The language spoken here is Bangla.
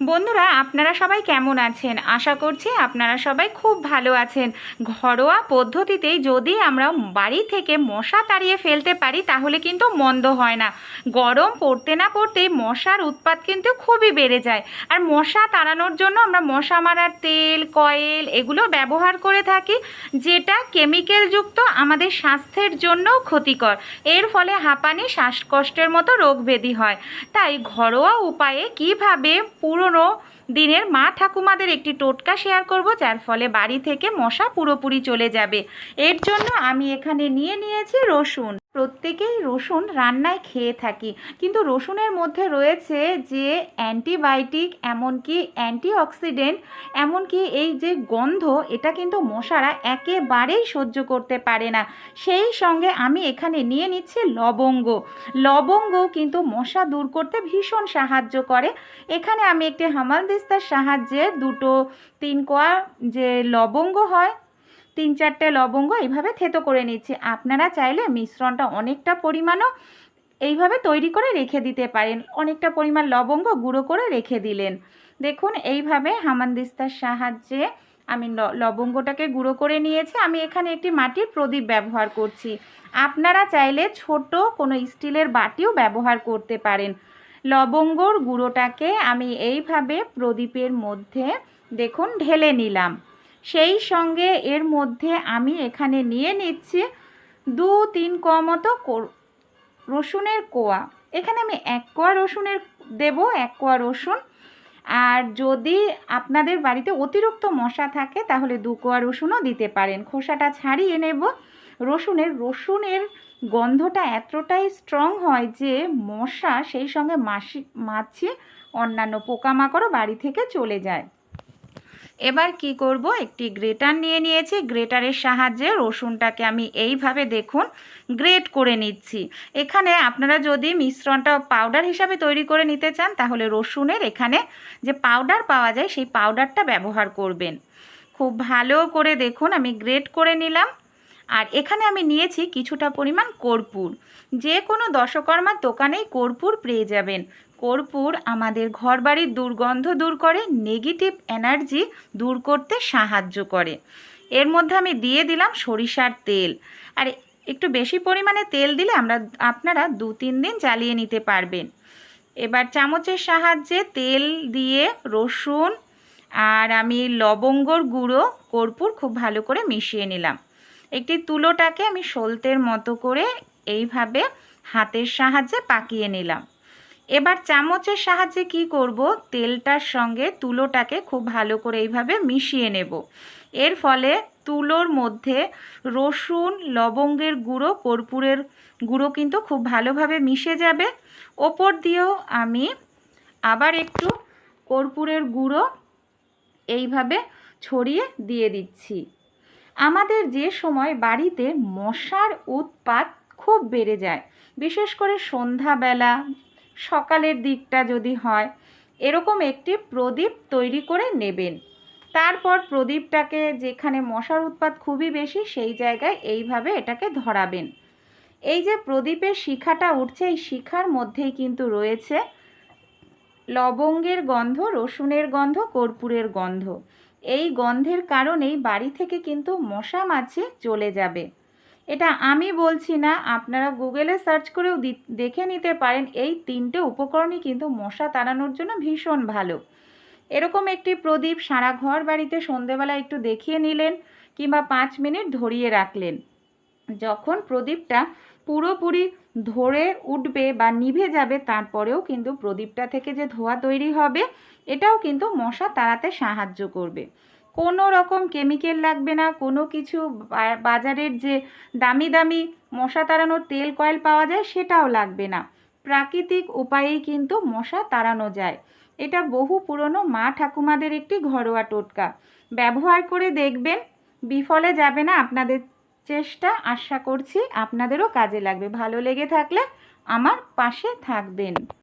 বন্ধুরা, আপনারা সবাই কেমন আছেন? আশা করছি আপনারা সবাই খুব ভালো আছেন। ঘরোয়া পদ্ধতিতেই যদি আমরা বাড়ি থেকে মশা তাড়িয়ে ফেলতে পারি, তাহলে কিন্তু মন্দ হয় না। গরম পড়তে না পড়তেই মশার উৎপাত কিন্তু খুবই বেড়ে যায়। আর মশা তাড়ানোর জন্য আমরা মশা মারার তেল, কয়েল এগুলো ব্যবহার করে থাকি, যেটা কেমিক্যালযুক্ত আমাদের স্বাস্থ্যের জন্যও ক্ষতিকর। এর ফলে হাঁপানি, শ্বাসকষ্টের মতো রোগ ব্যাধি হয়। তাই ঘরোয়া উপায়ে কীভাবে পুরনো দিনের মা ঠাকুমাদের একটি টোটকা শেয়ার করব, যার ফলে বাড়ি থেকে মশা পুরোপুরি চলে যাবে। এর জন্য আমি এখানে নিয়ে নিয়েছি রসুন। প্রত্যেকেই রসুন রান্নায় খেয়ে থাকি। কিন্তু রসুনের মধ্যে রয়েছে যে অ্যান্টিবায়োটিক, এমনকি অ্যান্টিঅক্সিডেন্ট, এমনকি এই যে গন্ধ, এটা কিন্তু মশারা একেবারেই সহ্য করতে পারে না। সেই সঙ্গে আমি এখানে নিয়ে নিচ্ছি লবঙ্গ। লবঙ্গ কিন্তু মশা দূর করতে ভীষণ সাহায্য করে। এখানে আমি একটি হামালদিস্তার সাহায্যে দুটো, তিন কোয়া যে লবঙ্গ হয় তিন চারটে লবঙ্গ এইভাবে থেতো করে নিচ্ছি। আপনারা চাইলে মিশ্রণটা অনেকটা পরিমাণও এইভাবে তৈরি করে রেখে দিতে পারেন। অনেকটা পরিমাণ লবঙ্গ গুঁড়ো করে রেখে দিলেন। দেখুন, এইভাবে হামানদিস্তার সাহায্যে আমি লবঙ্গটাকে গুঁড়ো করে নিয়েছি। আমি এখানে একটি মাটির প্রদীপ ব্যবহার করছি। আপনারা চাইলে ছোট কোনো স্টিলের বাটিও ব্যবহার করতে পারেন। লবঙ্গর গুঁড়োটাকে আমি এইভাবে প্রদীপের মধ্যে দেখুন, ঢেলে নিলাম। সেই সঙ্গে এর মধ্যে আমি এখানে নিয়ে নিচ্ছি দু তিন কোয়া মতো রসুনের কোয়া। এখানে আমি এক কোয়া রসুনের দেব, এক কোয়া রসুন। আর যদি আপনাদের বাড়িতে অতিরিক্ত মশা থাকে, তাহলে দু কোয়া রসুনও দিতে পারেন। খোসাটা ছাড়িয়ে নেব। রসুনের রসুনের গন্ধটা এতটাই স্ট্রং হয় যে মশা সেই সঙ্গে মাসি মাছি অন্যান্য পোকামাকড়ও বাড়ি থেকে চলে যায়। এবার কি করব? একটি গ্রেটার নিয়ে নিয়েছি। গ্রেটারের সাহায্যে রসুনটাকে আমি এইভাবে দেখুন গ্রেট করে নিচ্ছি। এখানে আপনারা যদি মিশ্রণটা পাউডার হিসাবে তৈরি করে নিতে চান, তাহলে রসুনের এখানে যে পাউডার পাওয়া যায়, সেই পাউডারটা ব্যবহার করবেন। খুব ভালো করে দেখুন, আমি গ্রেট করে নিলাম। আর এখানে আমি নিয়েছি কিছুটা পরিমাণ কর্পূর। যে কোনো দশকর্মার দোকানেই কর্পূর পেয়ে যাবেন। কর্পূর আমাদের ঘরবাড়ির দুর্গন্ধ দূর করে নেগেটিভ এনার্জি দূর করতে সাহায্য করে। এর মধ্যে আমি দিয়ে দিলাম সরিষার তেল। আর, একটু বেশি পরিমাণে তেল দিলে আমরা, আপনারা দু তিন দিন জ্বালিয়ে নিতে পারবেন। এবার চামচের সাহায্যে তেল দিয়ে রসুন আর আমি লবঙ্গর গুঁড়ো কর্পূর খুব ভালো করে মিশিয়ে নিলাম। একটি তুলোটাকে আমি সলতের মতো করে এইভাবে হাতের সাহায্যে পাকিয়ে নিলাম। এবার চামচের সাহায্যে কি করব? তেলটার সঙ্গে তুলোটাকে খুব ভালো করে এইভাবে মিশিয়ে নেব। এর ফলে তুলোর মধ্যে রসুন, লবঙ্গের গুঁড়ো, কর্পূরের গুঁড়ো কিন্তু খুব ভালোভাবে মিশে যাবে। ওপর দিয়েও আমি আবার একটু কর্পূরের গুঁড়ো এইভাবে ছড়িয়ে দিয়ে দিচ্ছি। আমাদের যে সময় বাড়িতে মশার উৎপাত খুব বেড়ে যায়, বিশেষ করে সন্ধ্যাবেলা সকালের দিকটা যদি হয়, এরকম একটি প্রদীপ তৈরি করে নেবেন। তারপর প্রদীপটাকে যেখানে মশার উৎপাত খুবই বেশি, সেই জায়গায় এইভাবে এটাকে ধরাবেন। এই যে প্রদীপের শিখাটা উঠছে, এই শিখার মধ্যেই কিন্তু রয়েছে লবঙ্গের গন্ধ, রসুনের গন্ধ, কর্পূরের গন্ধ। এই গন্ধের কারণেই বাড়ি থেকে কিন্তু মশা মাছি চলে যাবে। এটা আমি বলছি না, আপনারা গুগলে সার্চ করেও দেখে নিতে পারেন। এই তিনটে উপকরণই কিন্তু মশা তাড়ানোর জন্য ভীষণ ভালো। এরকম একটি প্রদীপ সারা ঘর বাড়িতে সন্ধেবেলা একটু দেখিয়ে নিলেন কিংবা পাঁচ মিনিট ধরিয়ে রাখলেন। যখন প্রদীপটা পুরোপুরি ধরে উঠবে বা নিভে যাবে, তারপরেও কিন্তু প্রদীপটা থেকে যে ধোঁয়া তৈরি হবে, এটাও কিন্তু মশা তাড়াতে সাহায্য করবে। কোনো রকম কেমিক্যাল লাগবে না, কোনো কিছু বাজারের যে দামি দামি মশা তাড়ানোর তেল কয়েল পাওয়া যায় সেটাও লাগবে না। প্রাকৃতিক উপায়েই কিন্তু মশা তাড়ানো যায়। এটা বহু পুরনো মা ঠাকুমাদের একটি ঘরোয়া টোটকা। ব্যবহার করে দেখবেন, বিফলে যাবে না আপনাদের চেষ্টা, আশা করছি আপনাদেরও কাজে লাগবে। ভালো লেগে থাকলে আমার পাশে থাকবেন।